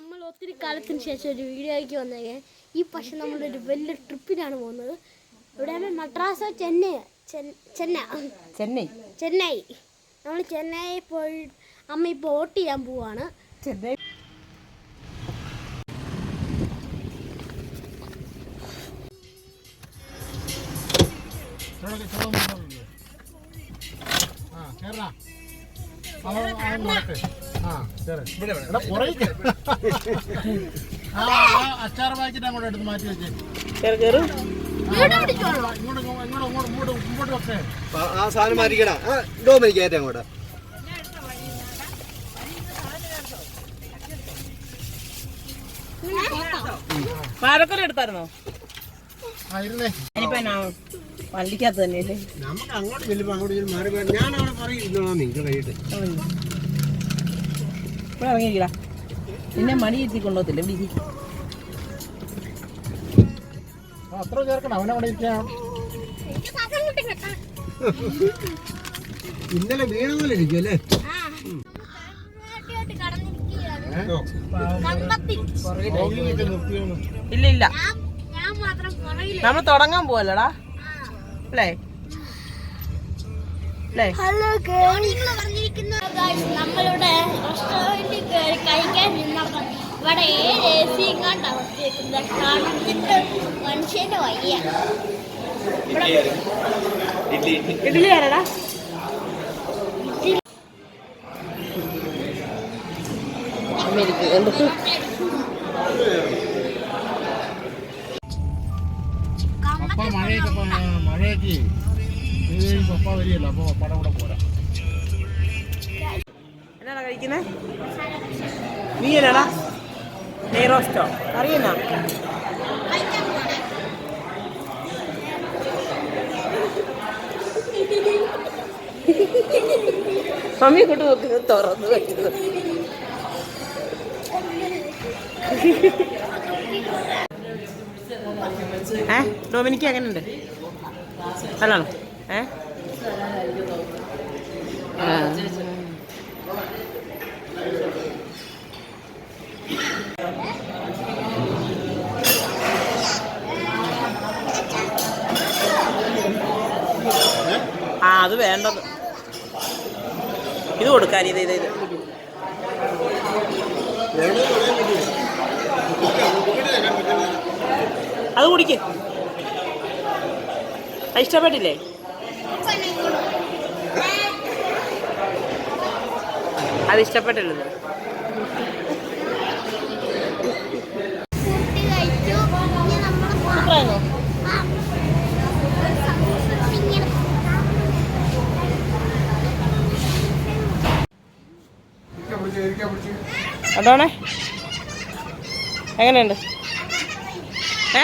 നമ്മൾ ഒത്തിരി കാലത്തിന് ശേഷം ഒരു വീഡിയോയ്ക്ക് വന്നേ ഈ പക്ഷെ നമ്മളൊരു വലിയ ട്രിപ്പിനാണ് പോകുന്നത്. ഇവിടെ മദ്രാസോ ചെന്നൈ ചെന്നൈ ചെന്നൈ. ചെന്നൈ. നമ്മൾ ചെന്നൈ പോയി അമ്മ ഇപ്പോൾ വോട്ട് ചെയ്യാൻ പോവാണ്. ചെന്നൈ. അച്ചാർ പാക്കറ്റ് അങ്ങോട്ട് എടുത്ത് മാറ്റി വെച്ചേ ആ- സാധനം മാറ്റിക്കടാ ഡോമിനിക്ക് അങ്ങോട്ട് പാലക്കൊല എടുത്തായിരുന്നോ ആയിരുന്നേ ഇനിയിപ്പോ എന്നാ? വണ്ടിക്കകത്ത് തന്നെയല്ലേ? നമുക്ക് അങ്ങോട്ട് ചെല്ലുമ്പോൾ അങ്ങോട്ട് ചെല്ലുമ്പോൾ മാറി മാറി ഞാൻ അവിടെ പറയും ഇരുന്നോളാം നിങ്ങൾക്ക് കഴിയിട്ട് ഇവിടെ ഇറങ്ങിയിരിക്കടാ. പിന്നെ മണി എത്തി കൊണ്ടുപോകത്തില്ല ഇവിടെ അത്ര ചേർക്കണം അവനവിടെ ഇരിക്കാം ഇന്നലെ വീണ പോലെ ഇരിക്കും അല്ലേ? റോഗിയൊക്കെ നിർത്തിയോന്ന്. ഇല്ല ഇല്ല. ഞാൻ മാത്രം പുറകിൽ നമ്മൾ തുടങ്ങാൻ പോവല്ലടാ. അല്ലേ നമ്മളിവിടെ റെസ്റ്റോറന്റിൽ കയറി കഴിക്കാൻ നിന്നപ്പോൾ ഇവിടെ ഏഴ് എ സി കണ്ട അവസ്ഥയിരിക്കുന്നത് തണുത്തിട്ട് മനുഷ്യന് വയ്യ ഇഡ്ഡലി. ആരടാ അമേരിക്ക മഴയൊക്കെ മഴയൊക്കെ. പോരാ. നീ എന്നാടാ നെയ്റോസ്റ്റോ അറിയുന്ന? മമ്മി കൊണ്ട് നോക്കുന്നത് തുറന്നു വെക്കുന്നത് ഏ? ഡൊമിനിക്ക് എങ്ങനെയുണ്ട് നല്ലാണോ ഏ? ആ അത് വേണ്ടത്. ഇത് കൊടുക്കാൻ ഇത് ഇത് ഇത്. അത് കുടിക്ക്. ഇഷ്ടപ്പെട്ടില്ലേ? അത് ഇങ്ങനെ അതോണേ. എങ്ങനെയുണ്ട്? ഏ?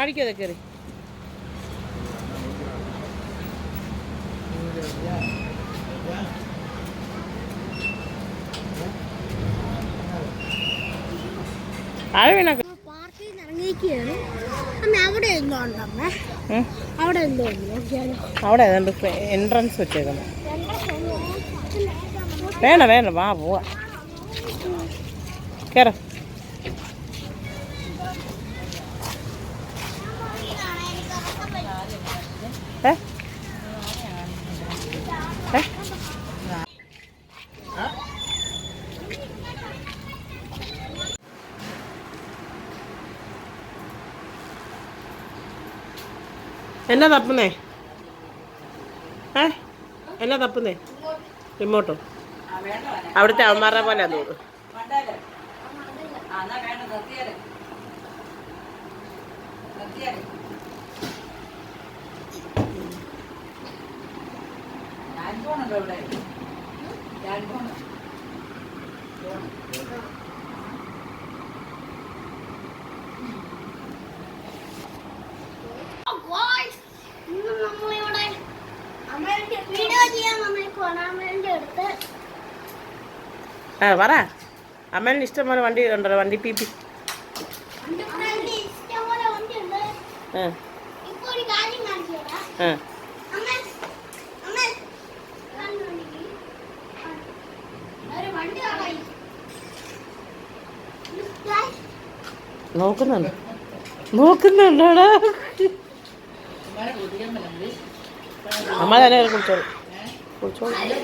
ആടിക്കോ അതെ കയറി. ആഴ വീണൊക്കെ പാർക്കിൽ നിന്ന് ഇറങ്ങിയിരിക്കുകയാണ്. അവിടെ എന്തോ ഉണ്ടമ്മേ അവിടെ എന്തോ ഉണ്ട്? അവിടെ ഏതാണ്ട് എൻട്രൻസ് വെച്ചേക്കുന്നു. വേണ്ട വേണ്ട വാ പോവാ. കയറ എന്നാ തപ്പുന്നേ? ഏ? എന്നാ തപ്പുന്നേ? റിമോട്ടോ അവിടുത്തെ അവന്മാരുടെ പോലെ തോന്നുന്നു. വീഡിയോ ചെയ്യാൻ വന്നേക്കുവാണ്. അമ്മേന്റെ അടുത്ത്. ആ പറ. അമ്മേനെ ഇഷ്ടം പോലെ വണ്ടി ഉണ്ടല്ലോ വണ്ടി പി പി. അമ്മേന്റെ വണ്ടി ഉണ്ട് ആ. ആ അമ്മ അമ്മ കാണുന്നുണ്ടെങ്കിൽ ഒരു വണ്ടി കാണാൻ Guys, നോക്കുന്നുണ്ട്. നോക്കുന്നുണ്ടോടാ? അമ്മ തന്നെ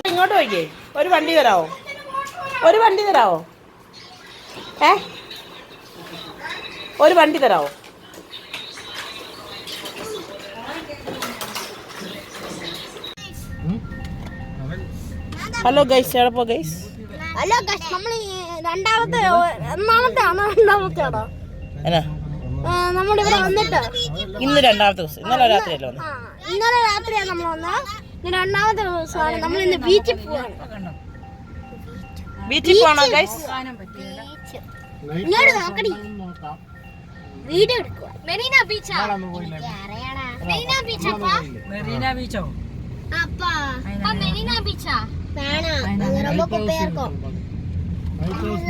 ഇങ്ങോട്ട് പോയിക്കേ. ഒരു വണ്ടി തരാവോ? ഒരു വണ്ടി തരാവോ? ഏ? ഒരു വണ്ടി തരാവോ? ഹലോ ഗൈസ് എവിടെ ഗൈസ്? ഹലോ ഗൈസ് നമ്മൾ രണ്ടാമത്തെ ഒന്നാമത്തെ ആണോ രണ്ടാമത്തെ ആണോ എന്നാ നമ്മളിവിടെ വന്നിട്ട് ഇന്ന് രണ്ടാമത്തെ ദിവസം ഇന്നലെ രാത്രിയല്ലോ വന്നു ആ, ഇന്നലെ രാത്രിയാണ് നമ്മൾ വന്നത് ഇന്ന് രണ്ടാമത്തെ ദിവസമാണ് നമ്മൾ ഇന്ന് ബീച്ചിൽ പോവാണ് ബീച്ചിൽ പോണോ ഗൈസ് ഇങ്ങോട്ട് നോക്കടി നോക്കാം വീഡിയോ എടുക്കുക മെറീന ബീച്ചാ നാളെ പോയില്ല മെറീന ബീച്ച് അപ്പാ മെറീന ബീച്ചോ അപ്പാ അപ്പാ മെറീന ബീച്ചാ വേണം ரொம்ப குப்பையா இருக்கும் ലൈറ്റ് ഹൗസ്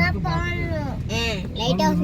லைட் ஹவுஸ்